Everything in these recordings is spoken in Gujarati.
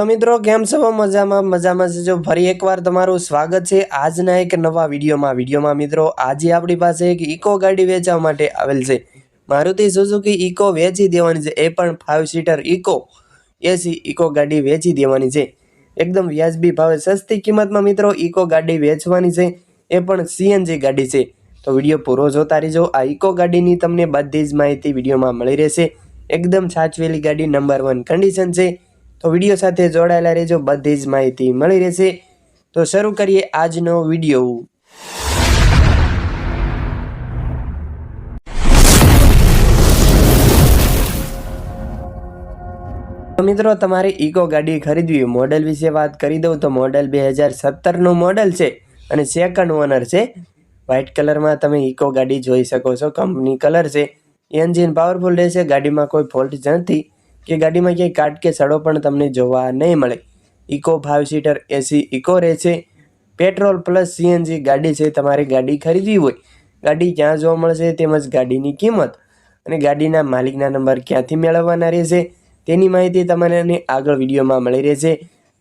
તો મિત્રો, કેમ છો? મજામાં મજામાં છે? જો ફરી એકવાર તમારું સ્વાગત છે આજના એક નવા વિડીયોમાં. વિડીયોમાં મિત્રો, આજે આપણી પાસે એક ઇકો ગાડી વેચવા માટે આવેલ છે. મારુતિ સુઝુકી ઇકો વેચી દેવાની છે. એ પણ five seater Eco AC Eco ગાડી વેચી દેવાની છે. એકદમ વ્યાજબી ભાવે સસ્તી કિંમતમાં મિત્રો, ઇકો ગાડી વેચવાની છે. એ પણ સીએનજી ગાડી છે. તો વીડિયો પૂરો જોતા રહેજો. આ ઇકો ગાડીની તમને બધી જ માહિતી વિડીયોમાં મળી રહેશે. એકદમ સાચવેલી ગાડી નંબર વન કન્ડિશન છે. તો વીડિયો સાથે જોડાયેલા રહેજો, બધી જ માહિતી મળી રહેશે. તો શરૂ કરીએ આજનો વીડિયો. તો મિત્રો, તમારે ઇકો ગાડી ખરીદવી મોડલ વિશે વાત કરી દઉં, તો મોડેલ બે હજાર સત્તરનું મોડેલ છે અને સેકન્ડ ઓનર છે. વ્હાઇટ કલરમાં તમે ઇકો ગાડી જોઈ શકો છો કંપની કલર છે. એન્જિન પાવરફુલ રહેશે, ગાડીમાં કોઈ ફોલ્ટ નથી. કે ગાડીમાં ક્યાંય કાટ કે સડો પણ તમને જોવા નહીં મળે. Eco five seater AC Eco રહેશે. પેટ્રોલ પ્લસ સીએનજી ગાડી છે, તમારે ગાડી ખરીદવી હોય, ગાડી ક્યાં જોવા મળશે તેમજ ગાડીની કિંમત અને ગાડીના માલિકના નંબર ક્યાંથી મેળવવાના રહેશે તેની માહિતી તમને આગળ વિડીયોમાં મળી રહેશે.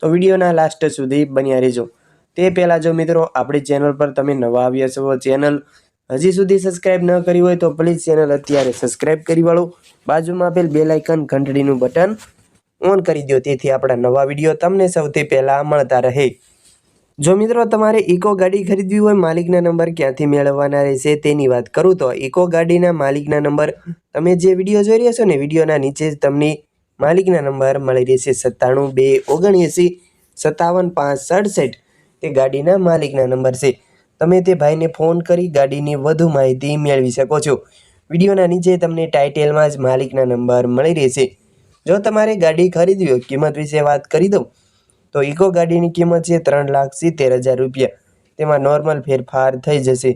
તો વિડીયોના લાસ્ટ સુધી બન્યા રહેજો. તે પહેલાં જો મિત્રો આપણી ચેનલ પર તમે નવા આવ્યા છો ચેનલ હજી સુધી સબસ્ક્રાઇબ ન કરી હોય તો પ્લીઝ ચેનલ અત્યારે સબસ્ક્રાઇબ કરી વાળો. બાજુમાં આપેલ બેલ આઇકન ઘંટડીનું બટન ઓન કરી દો તેથી આપણા નવા વીડિયો તમને સૌથી પહેલાં મળતા રહે. જો મિત્રો તમારે ઇકો ગાડી ખરીદવી હોય, માલિકના નંબર ક્યાંથી મેળવવાના રહેશે તેની વાત કરું, તો ઇકો ગાડીના માલિકના નંબર તમે જે વીડિયો જોઈ રહ્યા છો ને, વિડીયોના નીચે તમને માલિકના નંબર મળી રહેશે સત્તાણું બે ઓગણએંસી સત્તાવન પાંચ સડસઠ, તે ગાડીના માલિકના નંબર છે. તમે તે ભાઈને ફોન કરી ગાડીની વધુ માહિતી મેળવી શકો છો. વિડીયોના નીચે તમને ટાઇટેલમાં જ માલિકના નંબર મળી રહેશે. જો તમારે ગાડી ખરીદવી હોય, કિંમત વિશે વાત કરી દઉં, તો ઇકો ગાડીની કિંમત છે ત્રણ લાખ સિત્તેર હજાર રૂપિયા. તેમાં નોર્મલ ફેરફાર થઈ જશે.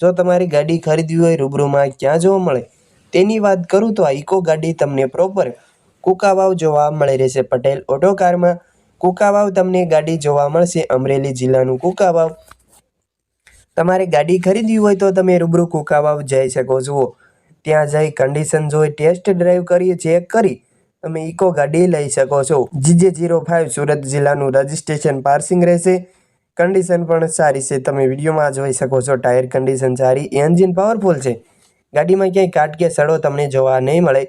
જો તમારી ગાડી ખરીદવી હોય, રૂબરૂમાં ક્યાં જોવા મળે? તેની વાત કરું તો આ ઇકો ગાડી તમને પ્રોપર કુકાવાવ જોવા મળી રહેશે. પટેલ ઓટો કારમાં કુકાવાવ તમને ગાડી જોવા મળશે. અમરેલી જિલ્લાનું કુકાવાવ તમારે ગાડી ખરીદવી હોય તો તમે રૂબરૂ કુકાવાવ જઈ શકો છો ત્યાં જઈ કન્ડિશન જોઈ ટેસ્ટ ડ્રાઈવ કરી ચેક કરી. તમે ઇકો ગાડી લઈ શકો છો. જીજે જીરો ફાઇવ સુરત જિલ્લાનું રજિસ્ટ્રેશન પાર્સિંગ રહેશે. કન્ડિશન પણ સારી છે. તમે વિડીયોમાં જોઈ શકો છો ટાયર કન્ડિશન સારી એન્જિન પાવરફુલ છે. ગાડીમાં ક્યાંય કાટ કે સડો તમને જોવા નહીં મળે.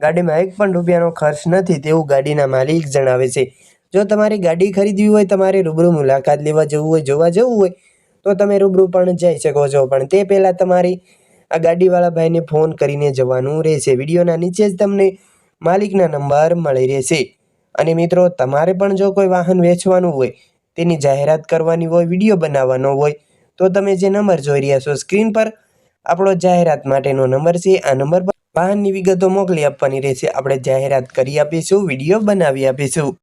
ગાડીમાં એક પણ રૂપિયાનો ખર્ચ નથી તેવું ગાડીના માલિક જણાવે છે. જો તમારે ગાડી ખરીદવી હોય, તમારે રૂબરૂ મુલાકાત લેવા જવું હોય, જોવા જવું હોય, તો તમે રૂબરૂ પણ જઈ શકો છો. પણ તે પહેલાં તમારી આ ગાડીવાળા ભાઈને ફોન કરીને જવાનું રહેશે. વિડીયોના નીચે જ તમને માલિકના નંબર મળી રહેશે. અને મિત્રો, તમારે પણ જો કોઈ વાહન વેચવાનું હોય, તેની જાહેરાત કરવાની હોય, વીડિયો બનાવવાનો હોય, તો તમે જે નંબર જોઈ રહ્યા છો, સ્ક્રીન પર આપણો જાહેરાત માટેનો નંબર છે. આ નંબર પર વાહનની વિગતો મોકલી આપવાની રહેશે. આપણે જાહેરાત કરી આપીશું, વીડિયો બનાવી આપીશું.